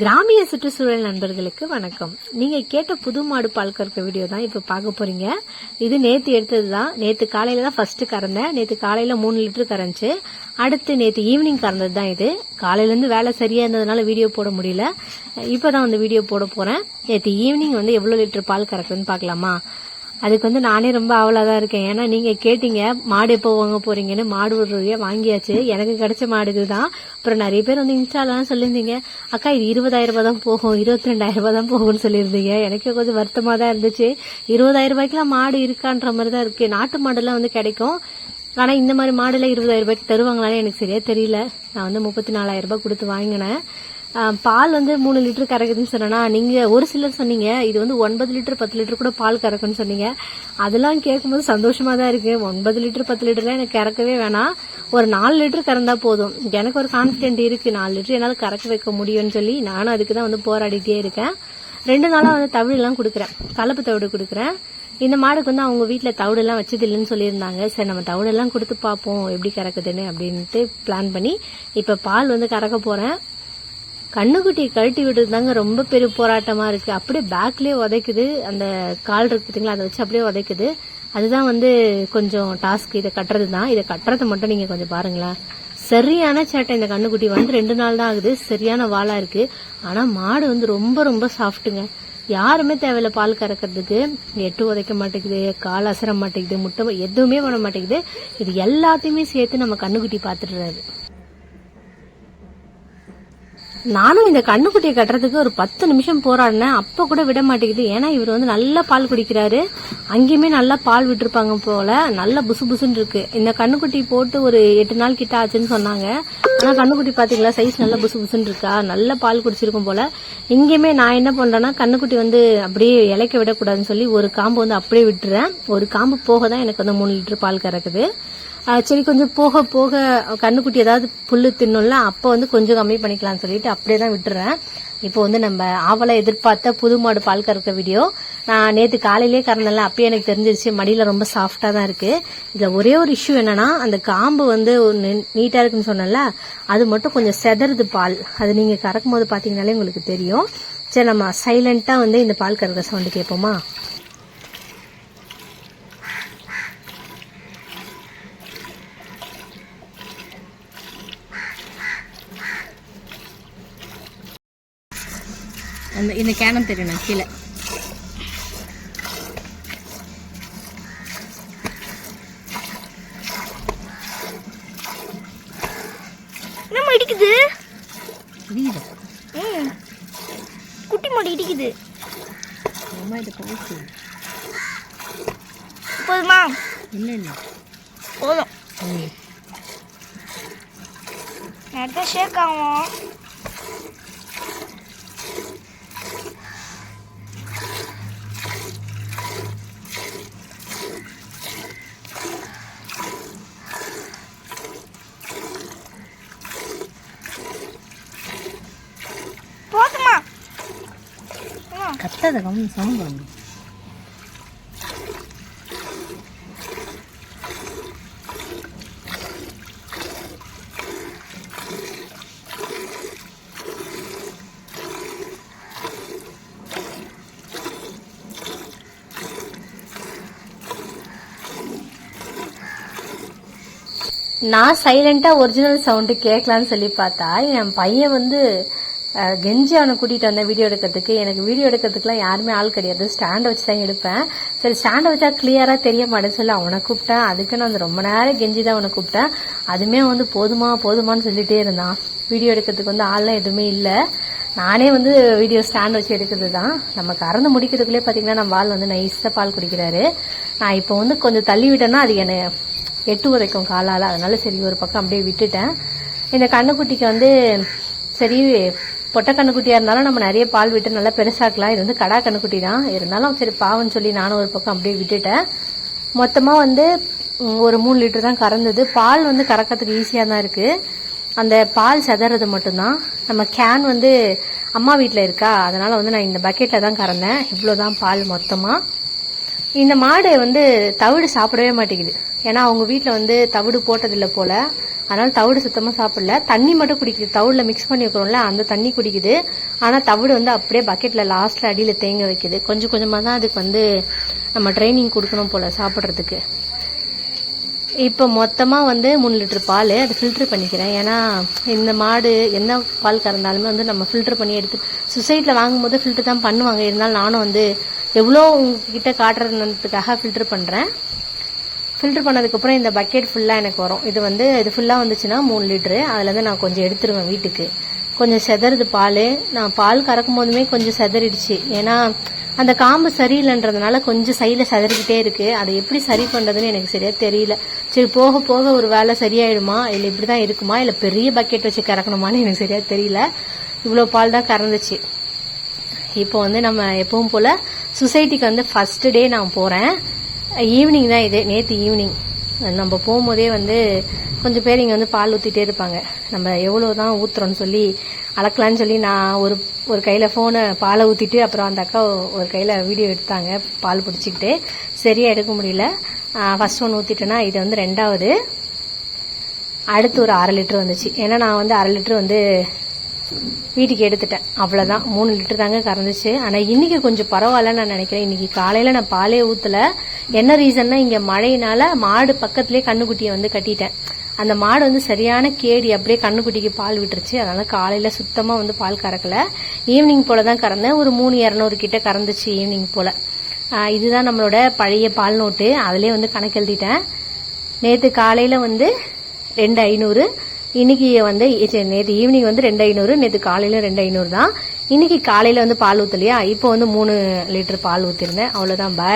கிராமிய சுற்றுச்சூழல் நண்பர்களுக்கு வணக்கம். நீங்கள் கேட்ட புது மாடு பால் கறக்க வீடியோ தான் இப்போ பார்க்க போறீங்க. இது நேற்று எடுத்தது தான். நேற்று காலையில தான் ஃபர்ஸ்ட் கறந்தேன். நேற்று காலையில மூணு லிட்டர் கறந்துச்சு. அடுத்து நேத்து ஈவினிங் கறந்தது தான் இது. காலையில இருந்து வேலை சரியா இருந்ததுனால வீடியோ போட முடியல. இப்பதான் வந்து வீடியோ போட போறேன். நேற்று ஈவினிங் வந்து எவ்வளவு லிட்டர் பால் கறக்குதுன்னு பார்க்கலாமா? அதுக்கு வந்து நானே ரொம்ப ஆவலா தான் இருக்கேன். ஏன்னா நீங்கள் கேட்டீங்க மாடு எப்போ வாங்க போகிறீங்கன்னு மாடு ஒரு வாங்கியாச்சு. எனக்கு கிடைச்ச மாடு இதுதான் அப்புறம் நிறைய பேர் வந்து இன்ஸ்டாலாம் சொல்லியிருந்தீங்க அக்கா இது இருபதாயிரம் ரூபாய் தான் போகும் இருபத்தி ரெண்டாயிரம் ரூபாய் தான் போகும்னு சொல்லியிருந்தீங்க. எனக்கு கொஞ்சம் வருத்தமாக தான் இருந்துச்சு. இருபதாயிரம் ரூபாய்க்குலாம் மாடு இருக்கான்ற மாதிரி தான் இருக்குது நாட்டு மாடுலாம் வந்து கிடைக்கும். ஆனால் இந்த மாதிரி மாடெல்லாம் இருபதாயிரம் ரூபாய்க்கு தருவாங்களான்னு எனக்கு சரியாக தெரியல. நான் வந்து முப்பத்தி நாலாயிரம் ரூபாய் கொடுத்து வாங்கினேன். பால் வந்து மூணு லிட்டர் கறக்குதுன்னு சொன்னா நீங்கள் ஒரு சிலர் சொன்னீங்க இது வந்து ஒன்பது லிட்டர் பத்து லிட்டர் கூட பால் கறக்குன்னு சொன்னீங்க. அதெல்லாம் கேட்கும்போது சந்தோஷமாக தான் இருக்குது ஒன்பது லிட்டர் பத்து லிட்டர்லாம் எனக்கு கறக்கவே வேணாம். ஒரு நாலு லிட்டர் கறந்தால் போதும். எனக்கு ஒரு கான்ஃபிடென்ட் இருக்குது நாலு லிட்டர் என்னால் கறக்க வைக்க முடியும்னு சொல்லி நானும் அதுக்கு தான் வந்து போராடிட்டே இருக்கேன். ரெண்டு நாளாக வந்து தவிடு கொடுக்குறேன். கலப்பு தவிடு கொடுக்குறேன். இந்த மாடுக்கு வந்து அவங்க வீட்டில் தவிடு எல்லாம் வச்சது இல்லைன்னு சொல்லியிருந்தாங்க. சரி நம்ம தவிடெல்லாம் கொடுத்து பார்ப்போம். எப்படி கறக்குதுன்னு அப்படின்ட்டு பிளான் பண்ணி இப்போ பால் வந்து கறக்க போகிறேன் கண்ணுக்குட்டியை கழட்டி விடுறது தாங்க ரொம்ப பெரிய போராட்டமாக இருக்குது அப்படியே பேக்லேயே உதைக்குது. அந்த கால் இருக்கு பார்த்தீங்களா அதை வச்சு அப்படியே உதைக்குது. அதுதான் வந்து கொஞ்சம் டாஸ்க் இதை கட்டுறது தான் இதை கட்டுறதை மட்டும் நீங்கள் கொஞ்சம் பாருங்களேன். சரியான சேட்டை இந்த கண்ணுக்குட்டி. வந்து ரெண்டு நாள் தான் ஆகுது. சரியான வாளாக இருக்குது ஆனால் மாடு வந்து ரொம்ப ரொம்ப சாஃப்ட்டுங்க யாருமே தேவையில்ல பால் கறக்கிறதுக்கு. எட்டு உதைக்க மாட்டேங்குது. கால் அசர மாட்டேங்குது. முட்டை எதுவுமே பண்ண மாட்டேங்குது. இது எல்லாத்தையுமே சேர்த்து நம்ம கண்ணுக்குட்டி பார்த்துடுறாரு நானும் இந்த கண்ணுக்குட்டியை கட்டுறதுக்கு ஒரு பத்து நிமிஷம் போராடினேன். அப்ப கூட விட மாட்டேங்குது. ஏன்னா இவர் வந்து நல்லா பால் குடிக்கிறாரு. அங்கேயுமே நல்லா பால் விட்டுருப்பாங்க போல. நல்லா புசு புசுன்னு இருக்கு. இந்த கண்ணுக்குட்டி போட்டு ஒரு எட்டு நாள் கிட்ட ஆச்சுன்னு சொன்னாங்க. ஆனா கண்ணுக்குட்டி பாத்தீங்களா? சைஸ் நல்லா புசு புசுன்னு இருக்கா? நல்ல பால் குடிச்சிருக்கும் போல. இங்கேயுமே நான் என்ன பண்றேன்னா கண்ணுக்குட்டி வந்து அப்படியே இலைக்க விடக்கூடாதுன்னு சொல்லி ஒரு காம்பு வந்து அப்படியே விட்டுறேன். ஒரு காம்பு போக தான் எனக்கு வந்து மூணு லிட்டர் பால் கறக்குது. ஆஹ் சரி கொஞ்சம் போக போக கண்ணுக்குட்டி ஏதாவது புல்லு தின்னும்ல அப்போ வந்து கொஞ்சம் கம்மி பண்ணிக்கலாம்னு சொல்லிட்டு அப்படியே தான் விட்டுறேன். இப்போ வந்து நம்ம ஆவலை எதிர்பார்த்த புது மாடு பால் கறக்க வீடியோ நான் நேற்று காலையிலேயே கறந்தல அப்பயே எனக்கு தெரிஞ்சிருச்சு மடியில் ரொம்ப சாஃப்டாக தான் இருக்குது இதில் ஒரே ஒரு இஷ்யூ என்னன்னா அந்த காம்பு வந்து நீட்டாக இருக்குன்னு சொன்னல அது மட்டும் கொஞ்சம் செதறுது பால். அது நீங்கள் கறக்கும் போது பார்த்தீங்கனாலே உங்களுக்கு தெரியும். சரி நம்ம சைலண்ட்டாக வந்து இந்த பால் கறக்க சவுண்டு கேட்போமா அந்த இந்த கேனம் தெரியணும் கீழே. என்னம்மா இடிக்குது? ம். குட்டி மாடு இடிக்குது. அம்மா இதை பார்த்து போதுமா? இல்லை இல்லை. போதும். நேரத்தை ஷேக் ஆகும் போதுமா அம்மா, கத்தாத கவனம் சவுண்ட் வாங்க நான் சைலண்டாக ஒரிஜினல் சவுண்டு கேட்கலான்னு சொல்லி பார்த்தா என் பையன் வந்து கெஞ்சி அவனை கூட்டிகிட்டு வந்தேன் வீடியோ எடுக்கிறதுக்கு எனக்கு வீடியோ எடுக்கிறதுக்குலாம் யாருமே ஆள் கிடையாது. ஸ்டாண்டை வச்சு தான் எடுப்பேன். சரி ஸ்டாண்டை வச்சா கிளியராக தெரிய மாட்டேன்னு சொல்லி அவனை கூப்பிட்டேன். அதுக்கு நான் வந்து ரொம்ப நேரம் கெஞ்சி தான் அவனை கூப்பிட்டேன். அதுவுமே வந்து போதுமா போதுமான்னு சொல்லிகிட்டே இருந்தான். வீடியோ எடுக்கிறதுக்கு வந்து ஆள்லாம் எதுவுமே இல்லை. நானே வந்து வீடியோ ஸ்டாண்ட் வச்சு எடுக்கிறது தான் நம்ம கறந்து முடிக்கிறதுக்குள்ளே பார்த்தீங்கன்னா நம்ம ஆள் வந்து நைஸாக பால் குடிக்கிறாரு. நான் இப்போ வந்து கொஞ்சம் தள்ளி விட்டேன்னா அது என்னை எட்டு உதைக்கும் காலால். அதனால சரி ஒரு பக்கம் அப்படியே விட்டுட்டேன். இந்த கண்ணுக்குட்டிக்கு வந்து சரி பொட்டை கண்ணுக்குட்டியாக இருந்தாலும் நம்ம நிறைய பால் விட்டு நல்லா பெருசாக்கலாம். இது வந்து கடா கண்ணுக்குட்டி தான். இருந்தாலும் சரி பாவம்னு சொல்லி நானும் ஒரு பக்கம் அப்படியே விட்டுட்டேன். மொத்தமாக வந்து ஒரு மூணு லிட்டர் தான் கறந்தது. பால் வந்து கறக்கிறதுக்கு ஈஸியாக தான் இருக்குது அந்த பால் செதறது மட்டும்தான். நம்ம கேன் வந்து அம்மா வீட்டில் இருக்கா? அதனால் வந்து நான் இந்த பக்கெட்டில் தான் கறந்தேன். இவ்வளோதான் பால் மொத்தமாக இந்த மாடு வந்து தவிடு சாப்பிடவே மாட்டேங்குது. ஏன்னா அவங்க வீட்டில் வந்து தவிடு போட்டதில்லை போல். அதனால் தவிடு சுத்தமாக சாப்பிடல. தண்ணி மட்டும் குடிக்குது. தவிடில் மிக்ஸ் பண்ணி வைக்கிறோம்ல அந்த தண்ணி குடிக்குது. ஆனால் தவிடு வந்து அப்படியே பக்கெட்டில் லாஸ்ட்டில் அடியில் தேங்க வைக்குது. கொஞ்சம் கொஞ்சமாக தான் அதுக்கு வந்து நம்ம ட்ரைனிங் கொடுக்கணும் போல் சாப்பிட்றதுக்கு. இப்போ மொத்தமாக வந்து மூணு லிட்டர் பால் அது ஃபில்டர் பண்ணிக்கிறேன். ஏன்னா இந்த மாடு என்ன பால் கறந்தாலுமே வந்து நம்ம ஃபில்டர் பண்ணி எடுத்து சொசைட்டியில் வாங்கும்போது ஃபில்டர் தான் பண்ணுவாங்க. இருந்தாலும் நானும் வந்து எவ்வளோ உங்ககிட்ட காட்டுறதுக்காக ஃபில்டர் பண்ணுறேன் ஃபில்டர் பண்ணதுக்கப்புறம் இந்த பக்கெட் ஃபுல்லாக எனக்கு வரும். இது வந்து இது ஃபுல்லாக வந்துச்சுன்னா மூணு லிட்டரு. அதுலேருந்து நான் கொஞ்சம் எடுத்துருவேன் வீட்டுக்கு. கொஞ்சம் செதறுது பால். நான் பால் கறக்கும் போதுமே கொஞ்சம் செதறிடுச்சு. ஏன்னா அந்த காம்பு சரியில்லைன்றதுனால கொஞ்சம் சைடில் செதறிக்கிட்டே இருக்கு. அதை எப்படி சரி பண்ணுறதுன்னு எனக்கு சரியா தெரியல. சரி போக போக ஒரு வேலை சரியாயிடுமா? இல்லை இப்படி தான் இருக்குமா? இல்லை பெரிய பக்கெட் வச்சு கறக்கணுமான்னு எனக்கு சரியா தெரியல. இவ்வளோ பால் தான் கறந்துச்சு. இப்போ வந்து நம்ம எப்பவும் போல் சொசைட்டிக்கு வந்து ஃபஸ்ட்டு டே நான் போகிறேன் ஈவினிங் தான் இது. நேற்று ஈவினிங் நம்ம போகும்போதே வந்து கொஞ்சம் பேர் இங்கே வந்து பால் ஊற்றிட்டே இருப்பாங்க. நம்ம எவ்வளோ தான் ஊற்றுறோன்னு சொல்லி அளக்கலான்னு சொல்லி நான் ஒரு ஒரு கையில் ஃபோனை பாலை ஊற்றிட்டு அப்புறம் அந்த அக்கா ஒரு கையில் வீடியோ எடுத்தாங்க பால் பிடிச்சிக்கிட்டு. சரியாக எடுக்க முடியல. ஃபர்ஸ்ட் ஒன் ஊற்றிட்டேன்னா இது வந்து ரெண்டாவது. அடுத்து ஒரு அரை லிட்டர் வந்துச்சு. ஏன்னா நான் வந்து அரை லிட்டர் வந்து வீட்டுக்கு எடுத்துட்டேன். அவ்வளோதான் மூணு லிட்டர் தாங்க கறந்துச்சு. ஆனால் இன்னைக்கு கொஞ்சம் பரவாயில்லன்னு நான் நினைக்கிறேன். இன்றைக்கி காலையில் நான் பாலே ஊற்றல என்ன ரீசன்னா இங்கே மழையினால மாடு பக்கத்துலேயே கண்ணுக்குட்டியை வந்து கட்டிட்டேன். அந்த மாடு வந்து சரியான கேடி அப்படியே கண்ணுக்குட்டிக்கு பால் விட்டுருச்சு. அதனால காலையில் சுத்தமாக வந்து பால் கறக்கல. ஈவினிங் போல தான் கறந்தேன். ஒரு மூணு இரநூறு கிட்ட கறந்துச்சு ஈவினிங் போல. இதுதான் நம்மளோட பழைய பால் நோட்டு. அதிலே வந்து கணக்கு எழுதிட்டேன். நேற்று காலையில் வந்து ரெண்டு ஐநூறு. இன்னைக்கு வந்து நேற்று ஈவினிங் வந்து ரெண்டு ஐநூறு. நேற்று காலையில ரெண்டு ஐநூறு தான். இன்னைக்கு காலையில் வந்து பால் ஊற்றலையா இப்போ வந்து மூணு லிட்டர் பால் ஊற்றிருந்தேன் அவ்வளோதான் பாய்